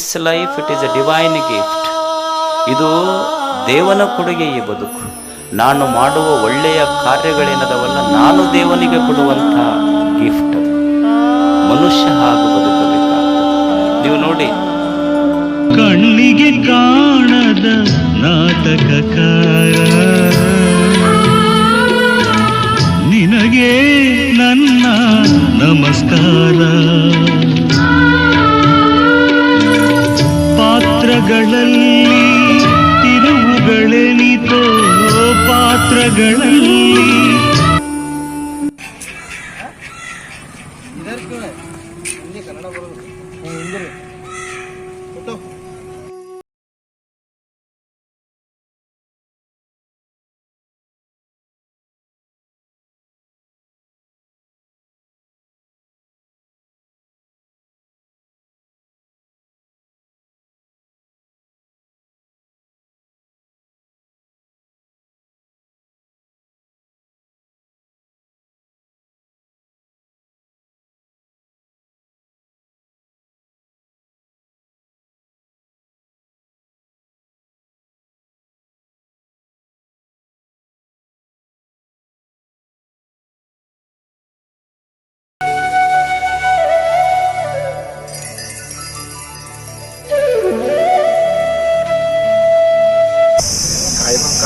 This life it is a divine gift ಇದು ದೇವನ ಕೊಡುಗೆ ಈ ಬದುಕು. ನಾನು ಮಾಡುವ ಒಳ್ಳೆಯ ಕಾರ್ಯಗಳೇನದವಲ್ಲ, ನಾನು ದೇವನಿಗೆ ಕೊಡುವಂಥ ಗಿಫ್ಟ್ ಮನುಷ್ಯ ಹಾಗೆ ಬದುಕಬೇಕಾಗ್ತದೆ. ನೀವು ನೋಡಿ. ಕಣ್ಣಿಗೆ ಕಾಣದ ನಾಟಕಕಾರ. ಪಾತ್ರಗಳಲ್ಲಿ ತಿರುವುಗಳೆನಿತೋ ಪಾತ್ರಗಳಲ್ಲಿ ಕಾನೂನು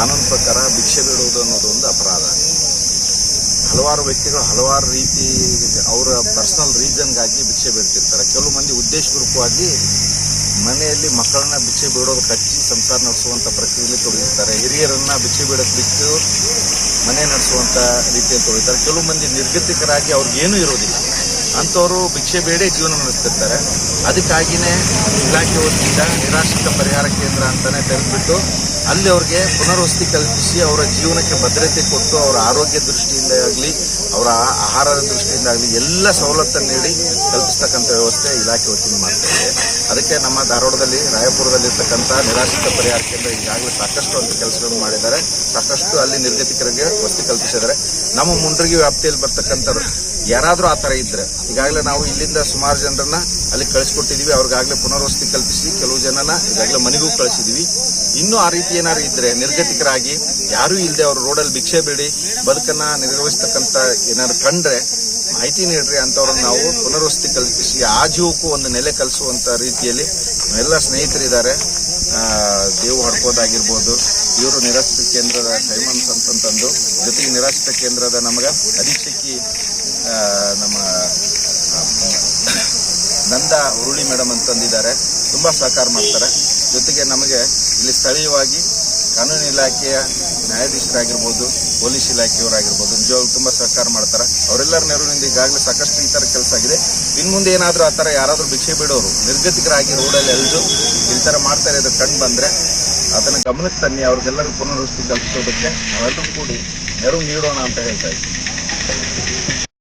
ಕಾನೂನು ಪ್ರಕಾರ ಭಿಕ್ಷೆ ಬೇಡುವುದು ಅನ್ನೋದು ಒಂದು ಅಪರಾಧ. ಹಲವಾರು ವ್ಯಕ್ತಿಗಳು ಹಲವಾರು ರೀತಿ ಅವರ ಪರ್ಸನಲ್ ರೀಸನ್ಗಾಗಿ ಭಿಕ್ಷೆ ಬಿಡ್ತಿರ್ತಾರೆ. ಕೆಲವು ಮಂದಿ ಉದ್ದೇಶಪೂರ್ವಕವಾಗಿ ಮನೆಯಲ್ಲಿ ಮಕ್ಕಳನ್ನ ಭಿಕ್ಷೆ ಬಿಡೋದು ಕಚ್ಚಿ ಸಂಸಾರ ನಡೆಸುವಂಥ ಪ್ರಕ್ರಿಯೆಯಲ್ಲಿ ತೊಡಗಿರ್ತಾರೆ. ಹಿರಿಯರನ್ನ ಭಿಕ್ಷೆ ಬೇಡಕ್ಕೆ ಬಿಟ್ಟು ಮನೆ ನಡೆಸುವಂಥ ರೀತಿಯಲ್ಲಿ ತೊಡಗಿರ್ತಾರೆ. ಕೆಲವು ಮಂದಿ ನಿರ್ಗತಿಕರಾಗಿ ಅವ್ರಿಗೇನೂ ಇರೋದಿಲ್ಲ. ಅಂಥವರು ಭಿಕ್ಷೆ ಬೇಡೇ ಜೀವನ ನಡೆಸ್ತಿರ್ತಾರೆ. ಅದಕ್ಕಾಗಿಯೇ ಇಲಾಖೆ ವತಿಯಿಂದ ನಿರಾಶ್ರಿತ ಪರಿಹಾರ ಕೇಂದ್ರ ಅಂತಾನೆ ತೆರೆದ್ಬಿಟ್ಟು ಅಲ್ಲಿ ಅವ್ರಿಗೆ ಪುನರ್ವಸತಿ ಕಲ್ಪಿಸಿ ಅವರ ಜೀವನಕ್ಕೆ ಭದ್ರತೆ ಕೊಟ್ಟು ಅವರ ಆರೋಗ್ಯ ದೃಷ್ಟಿಯಿಂದ ಆಗಲಿ, ಅವರ ಆಹಾರದ ದೃಷ್ಟಿಯಿಂದ ಆಗಲಿ ಎಲ್ಲ ಸವಲತ್ತನ್ನು ನೀಡಿ ಕಲ್ಪಿಸ್ತಕ್ಕಂಥ ವ್ಯವಸ್ಥೆ ಇಲಾಖೆ ವತಿಯಿಂದ ಮಾಡ್ತಾರೆ ಅದಕ್ಕೆ ನಮ್ಮ ಧಾರವಾಡದಲ್ಲಿ, ರಾಯಪುರದಲ್ಲಿರ್ತಕ್ಕಂಥ ನಿರಾಶ್ರಿತ ಪರಿಹಾರ ಕೇಂದ್ರ ಈಗಾಗಲೇ ಸಾಕಷ್ಟು ಅಂತ ಕೆಲಸಗಳನ್ನು ಮಾಡಿದ್ದಾರೆ. ಸಾಕಷ್ಟು ಅಲ್ಲಿ ನಿರ್ಗತಿಕರಿಗೆ ವಸತಿ ಕಲ್ಪಿಸಿದ್ದಾರೆ. ನಮ್ಮ ಮುಂಡ್ರಿಗೆ ವ್ಯಾಪ್ತಿಯಲ್ಲಿ ಬರ್ತಕ್ಕಂಥವ್ರು ಯಾರಾದರೂ ಆ ಥರ ಇದ್ದರೆ ಈಗಾಗಲೇ ನಾವು ಇಲ್ಲಿಂದ ಸುಮಾರು ಜನರನ್ನ ಅಲ್ಲಿ ಕಳಿಸ್ಕೊಟ್ಟಿದ್ದೀವಿ ಅವ್ರಿಗಾಗಲೇ ಪುನರ್ವಸತಿ ಕಲ್ಪಿಸಿ ಕೆಲವು ಜನನ ಈಗಾಗಲೇ ಮನೆಗೂ ಕಳಿಸಿದೀವಿ. ಇನ್ನೂ ಆ ರೀತಿ ಏನಾರು ಇದ್ರೆ ನಿರ್ಗತಿಕರಾಗಿ, ಯಾರೂ ಇಲ್ಲದೆ ಅವರು ರೋಡಲ್ಲಿ ಭಿಕ್ಷೆ ಬೇಡಿ, ಬದುಕನ್ನ ನಿರ್ವಹಿಸ್ತಕ್ಕಂಥ ಏನಾದ್ರು ಕಂಡ್ರೆ ಮಾಹಿತಿ ನೀಡ್ರಿ ಅಂತವ್ರನ್ನ ನಾವು ಪುನರ್ವಸತಿ ಕಲ್ಪಿಸಿ, ಆ ಜೀವಕ್ಕೂ ಒಂದು ನೆಲೆ ಕಲಿಸುವಂತ ರೀತಿಯಲ್ಲಿ ಎಲ್ಲ ಸ್ನೇಹಿತರಿದ್ದಾರೆ. ದೇವು ಹಡ್ಕೋದಾಗಿರ್ಬೋದು, ಇವರು ನಿರಾಶ್ರಿತ ಕೇಂದ್ರದ ಹೈಮಂತ್ ಅಂತಂತಂದು ಜೊತೆಗೆ ನಿರಾಶ್ರಿತ ಕೇಂದ್ರದ ನಮಗ ಅಧೀಕ್ಷಕಿ ನಮ್ಮ ನಂದ ಉರುಳಿ ಮೇಡಮ್ ಅಂತಂದಿದ್ದಾರೆ. ತುಂಬಾ ಸಹಕಾರ ಮಾಡ್ತಾರೆ. ಜೊತೆಗೆ ನಮಗೆ ಇಲ್ಲಿ ಸ್ಥಳೀಯವಾಗಿ ಕಾನೂನು ಇಲಾಖೆಯ ನ್ಯಾಯಾಧೀಶರಾಗಿರ್ಬೋದು, ಪೊಲೀಸ್ ಇಲಾಖೆಯವರಾಗಿರ್ಬೋದು, ನಿಜವಾಗ್ಲೂ ತುಂಬಾ ಸಹಕಾರ ಮಾಡ್ತಾರೆ. ಅವರೆಲ್ಲರ ನೆರವಿನಿಂದ ಈಗಾಗಲೇ ಸಾಕಷ್ಟು ಈ ಥರ ಕೆಲಸ ಆಗಿದೆ. ಇನ್ನು ಮುಂದೆ ಏನಾದರೂ ಆ ಥರ ಯಾರಾದರೂ ಭಿಕ್ಷೆ ಬಿಡೋರು, ನಿರ್ಗತಿಕರಾಗಿ ರೋಡಲ್ಲಿ ಎಲ್ದು ಈ ಥರ ಮಾಡ್ತಾರೆ ಅದು ಕಂಡು ಬಂದರೆ ಅದನ್ನು ಗಮನಕ್ಕೆ ತನ್ನಿ ಅವ್ರಿಗೆಲ್ಲರೂ ಪುನರ್ವಸತಿ ಕಲ್ಪಿಸೋದಕ್ಕೆ ನಾವೆಲ್ಲರೂ ಕೂಡಿ ನೆರವು ನೀಡೋಣ ಅಂತ ಹೇಳ್ತಾ ಇದ್ದೀವಿ.